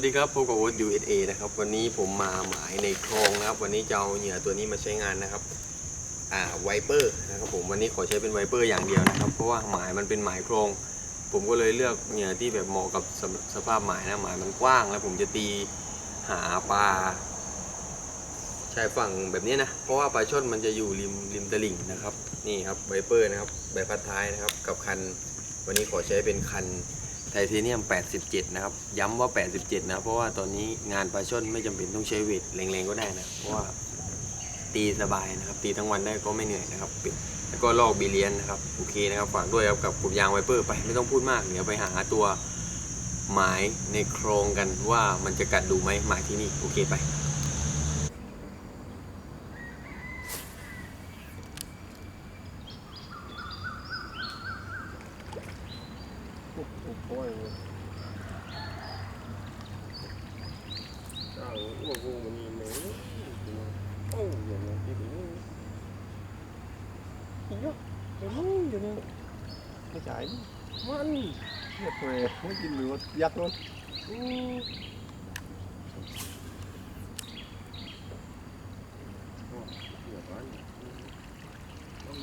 สวัสดีครับพบกับโอ๊ต USA นะครับ วันนี้ผมมาหมายในคลองนะครับ วันนี้จะเอาเหยื่อตัวนี้มาใช้งานนะครับ อ่าไวเปอร์นะครับผมวันนี้ขอใช้เป็นไวเปอร์อย่างเดียวนะครับ เพราะว่าหมายมันเป็นหมายโครง ผมก็เลยเลือกเหยื่อที่แบบเหมาะกับสภสภาพหมายนะหมายมันกว้าง แล้วผมจะตีหาปลาชายฝั่งแบบนี้นะ เพราะว่าปลาช่อนมันจะอยู่ริมริมตลิ่งนะครับ นี่ครับไวเปอร์นะครับใบพัดท้ายนะครับกับคัน วันนี้ขอใช้เป็นคัน ไทเทเนียม 87 นะครับ ย้ำว่า 87 นะ เพราะว่าตอนนี้งานปลาช่อนไม่จำเป็นต้องใช้เวทแรงๆก็ได้นะ เพราะว่าตีสบายนะครับ ตีทั้งวันได้ก็ไม่เหนื่อยนะครับ แล้วก็ลอกบีเลียนนะครับ โอเคนะครับ ฝากด้วยครับกับกลุ่มยางไวเปอร์ไป ไม่ต้องพูดมาก เดี๋ยวไปหาตัวหมายในโครงกันว่ามันจะกัดดูไหมหมายที่นี่ โอเคไป โอ้โหเจ้าอ้วกวงมันนี่เหม็นโอ้ยอย่างนี้ที่นี่อีกเยอะเดี๋ยวมึงเดี๋ยวนี้ไม่จ่ายมัน เทียกินหรือว่ายักษ์เลยอืมโอ้เดี๋ยวก่อนโอ้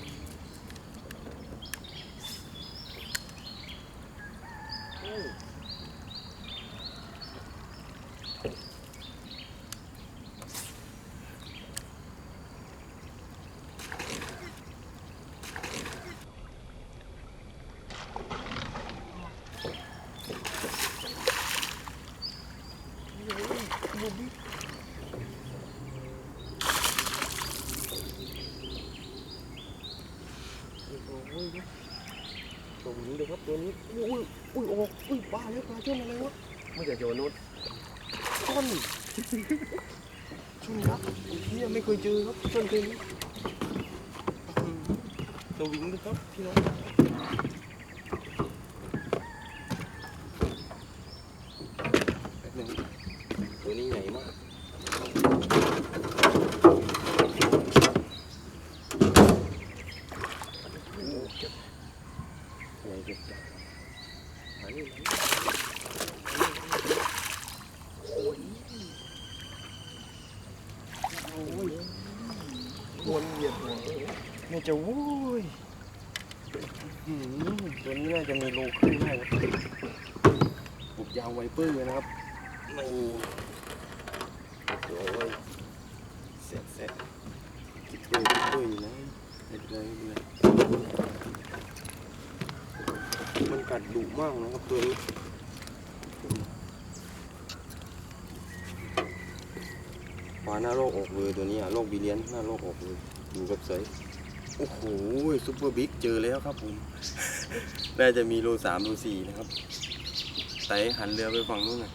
โอ้ยตัวนี้เลยครับตัวนี้อุ้ยอุ้ยโอ้อุ้ยบ้าแล้วปลาช่อนอะไรวะไม่ใช่โยนุสช่อนช่อนยักษ์ไอ้เหี้ยไม่เคยเจอครับช่อนตัวนี้อื้อหือตัววิ่งเลยครับพี่น้องแป๊บหนึงตัวนี้ใหญ่มาก โอ้เจ็บใหญ่เจ็บจังมานี่มานี่โอ้ยโอ้ยวนเหยียดหัว นี่จะโว้ยตัวนี้น่าจะมีโลครึ่งได้นะปุกยาวไวเปอร์นะครับไม่โอ้ยเสร็จเสร็จกิ๊บด้วยกิ๊บด้วยนะไม่เป็นไรเป็นไรมันกัดดุมากนะครับตัวนี้ปลาหน้าโลกอกเลยตัวนี้อะโลกบีเลียนหน้าโลกอกเลยอยู่กับเสย โอ้โหซุปเปอร์บิ๊กเจอแล้วครับผม น่าจะมีโลสามโลสี่นะครับไต่หันเรือไปฝั่งนู้นน่ะ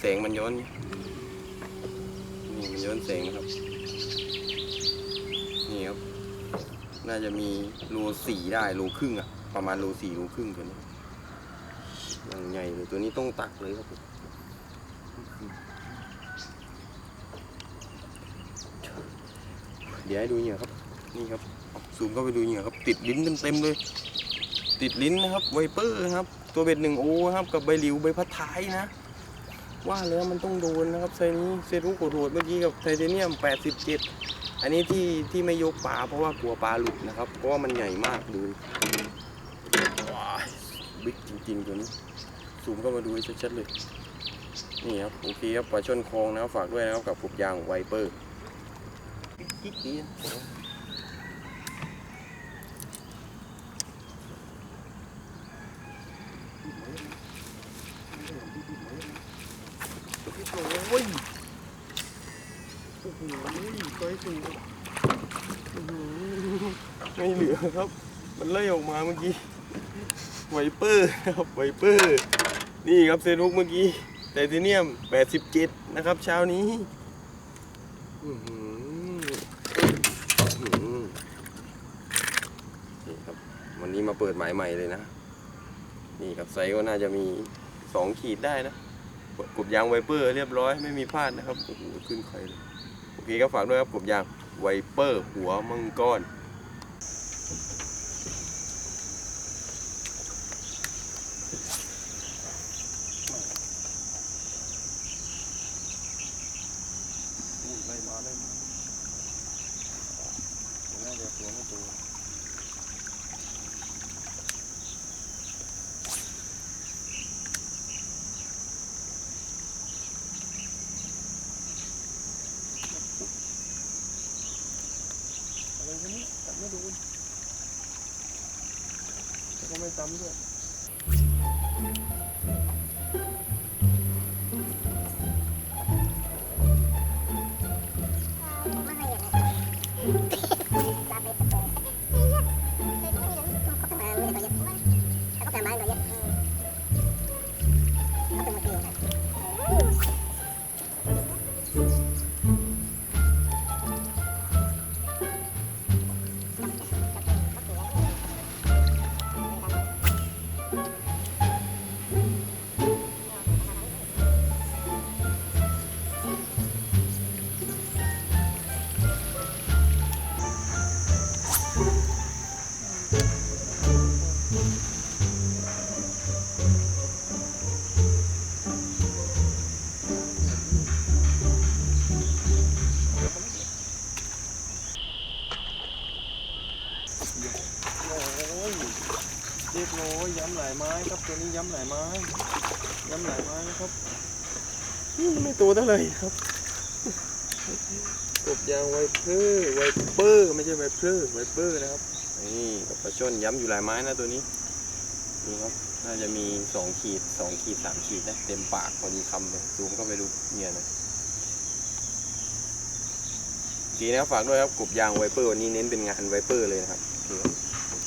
แสงมันย้อนนี่มันย้อนแสงนะครับ นี่ครับ น่าจะมีโลสี่ได้โลครึ่งอะประมาณโลสี่โลครึ่งตัวนี้อย่างใหญ่เลยตัวนี้ต้องตักเลยครับผมเดี๋ยวให้ดูเหยื่อครับ นี่ครับซูมเข้าไปดูเหยื่อครับ ติดลิ้นเต็มๆเลย ติดลิ้นนะครับไวเปอร์ครับ ตัวเบ็ดหนึ่งโอครับ กับใบหลิวใบพัดท้ายนะ ว่าแล้วมันต้องโดนนะครับไซนี้เซรุโกโรดเมื่อกี้กับไทเทเนียม 87 อันนี้ที่ที่ไม่ยกปลาเพราะว่ากลัวปลาหลุดนะครับ เพราะว่ามันใหญ่มากดูว้าบิ๊กจริงๆตัวนี้ซูมเข้ามาดูให้ชัดๆเลย นี่ครับโอเคครับปลาช่อนคลองนะฝากด้วยนะครับกับกลุ่มยางไวเปอร์กิ๊กดีนะโอ้ยโอ้โห ไม่เหลือครับ มันไล่ออกมาเมื่อกี้ไวเปอร์ครับไวเปอร์นี่ครับเซนุกเมื่อกี้ไทเทเนียม 87 นะครับ เช้านี้อือหือนี่ครับวันนี้มาเปิดหมายใหม่เลยนะ นี่ครับไซส์ก็น่าจะมี 2 ขีดได้นะกบยางไวเปอร์เรียบร้อยไม่มีพลาดนะครับโอ้โหขึ้นใครเลย อเคก็ฝากด้วยครับกลุ่มยางไวเปอร์หัวมังกรไล่มาไล่มาน่าจะตัวไม่ตัว ก็ไม่ซ้ำด้วยโอ้ ตัวนี้ย้ำหลายไม้ ย้ำหลายไม้นะครับอืมไม่ตัวเท่าไหร่ครับกบยางไวเพอร์ไวเปอร์ไม่ใช่ไวเพอร์ไวเปอร์นะครับนี่กับปลาช่อนย้ำอยู่หลายไม้นะตัวนี้นี่ครับน่าจะมีสองขีดสองขีดสามขีดนะเต็มปากพอดีคำเลยซูมเข้าไปดูเนี่ยนะดีนะฝากด้วยครับกบยางไวเปอร์วันนี้เน้นเป็นงานไวเปอร์เลยนะครับโอเค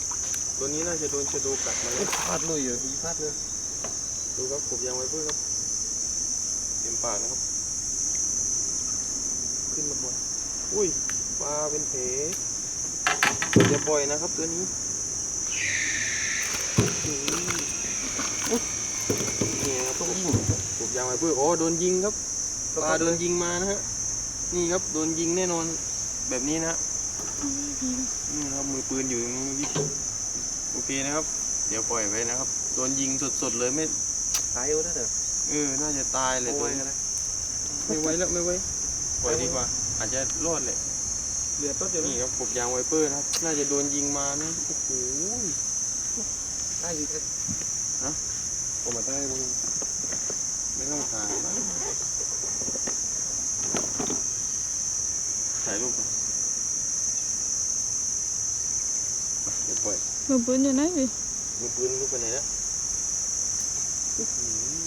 ตายหน้ามันใหญ่ๆดิเจอตีล้มเลยอุ้ยตาเป็นเป้เลยดูก็เลยมันตัวนี้น่าจะโดนชะโดกัดมาไม่แล้วพลาดเลยอะมีพลาดเลยดูครับกบยางไว้เพื่อครับเต็มปากนะครับ ขึ้นมาก่อนอุ้ยปลาเป็นเพอย่าปล่อยนะครับตัวนี้อืมอุ๊ยนี่ครับกบกบยางไว้เพื่ออ๋อโดนยิงครับปลาโดนยิงมานะฮะนี่ครับโดนยิงแน่นอนแบบนี้นะฮะนี่นะครับมือปืนอยู่ตรงนี้ โอเคนะครับ เดี๋ยวปล่อยไว้นะครับโดนยิงสดๆเลยไม่ตายแล้วนะเด้อเออน่าจะตายเลยโอ้ตัวยนี้ไม่ไว้แล้วไม่ไว้ปล่อยดีกว่า อาจจะรอดเลยเหลือต้นเดียวนี่ครับกบยางไวเปอร์นะครับ น่าจะโดนยิงมานะโอ้โหได้สิฮะผมมาได้มึงไม่ต้องถ่ายนะถ่ายรูปก่อนอะเดี๋ยวปล่อย มือปืนอยู่ไหนพี่มือปืนรูปไปไหนแล้วอื้อหือ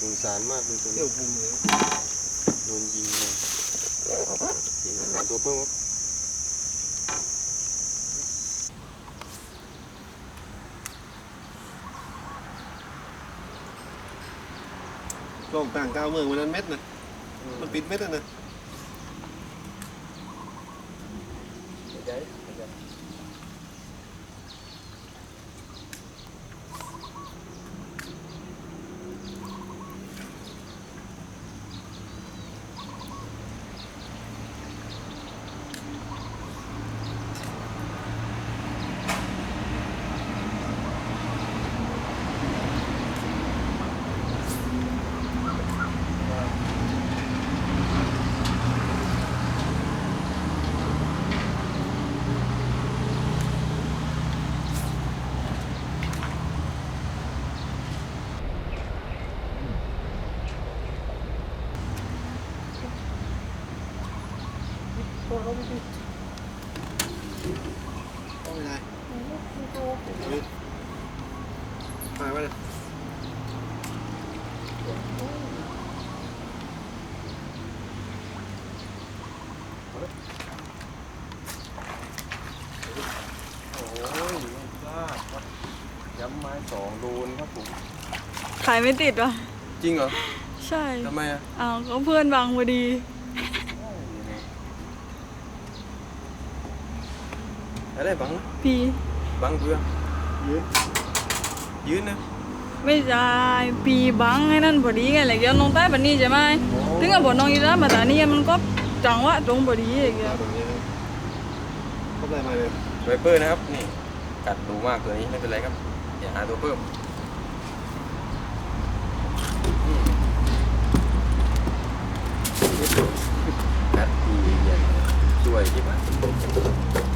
สงสารมากเลยตัวเที่ยนี้วพุงเลยโดนยิงเลยยิงหาตัวเพิ่มครับกล้องต่างกาวเมืองวันนั้นเม็ดนะมันปิดเม็ดนะนะให ญ่ใหญ่เอาไม่ได้ตายไปเลยโอ้ยไม่พลาดครับย้ำไม้สองโดนครับผม ขายไม่ติดวะจริงเหรอ ใช่ ทำไมอะอ้าวก็เพื่อนบังพอดี อะไรบังพีบังเพื่อยืนยืนนะไม่ใช่ปีบังไอ้นั่นพอดีไงเลยเดี๋ยวน้องใต้แบบนี้ใช่ไหมถึงกับบอกน้องอยู่แล้วมาแต่นี่มันก็จังหวะตรงพอดีอย่างเงี้ยตรงนี้นะเข้าไปมาเลยไวเปอร์นะครับนี่กัดดูมากตัวนี้ไม่เป็นไรครับอย่าหาตัวเพิ่มอืมกัดดีเย็นช่วยดีมาก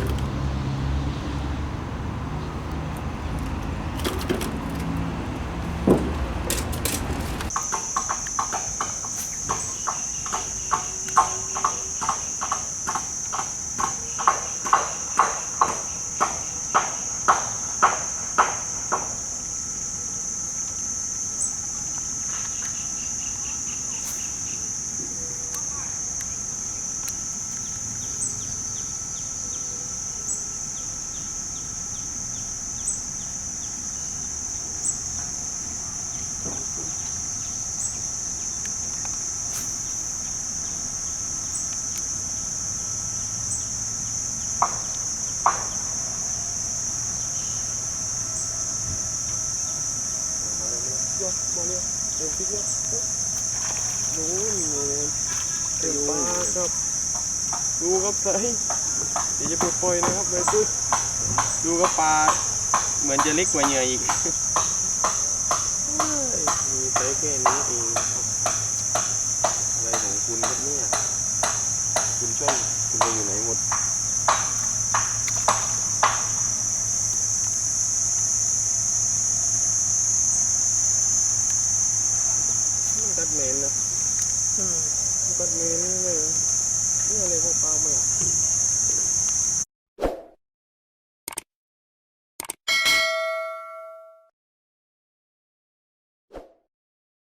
มาเนี่ยเดี๋ยวพิกเนี่ยดูนี่เต็มปากครับ ดูครับใส่เดี๋ยวจะไปปล่อยนะครับไวเปอร์ดูก็ปลาเหมือนจะเล็กกว่าเหยื่ออีกมีไซส์แค่นี้เองครับอะไรของคุณครับเนี่ย คุณช่องคุณไปอยู่ไหนหมด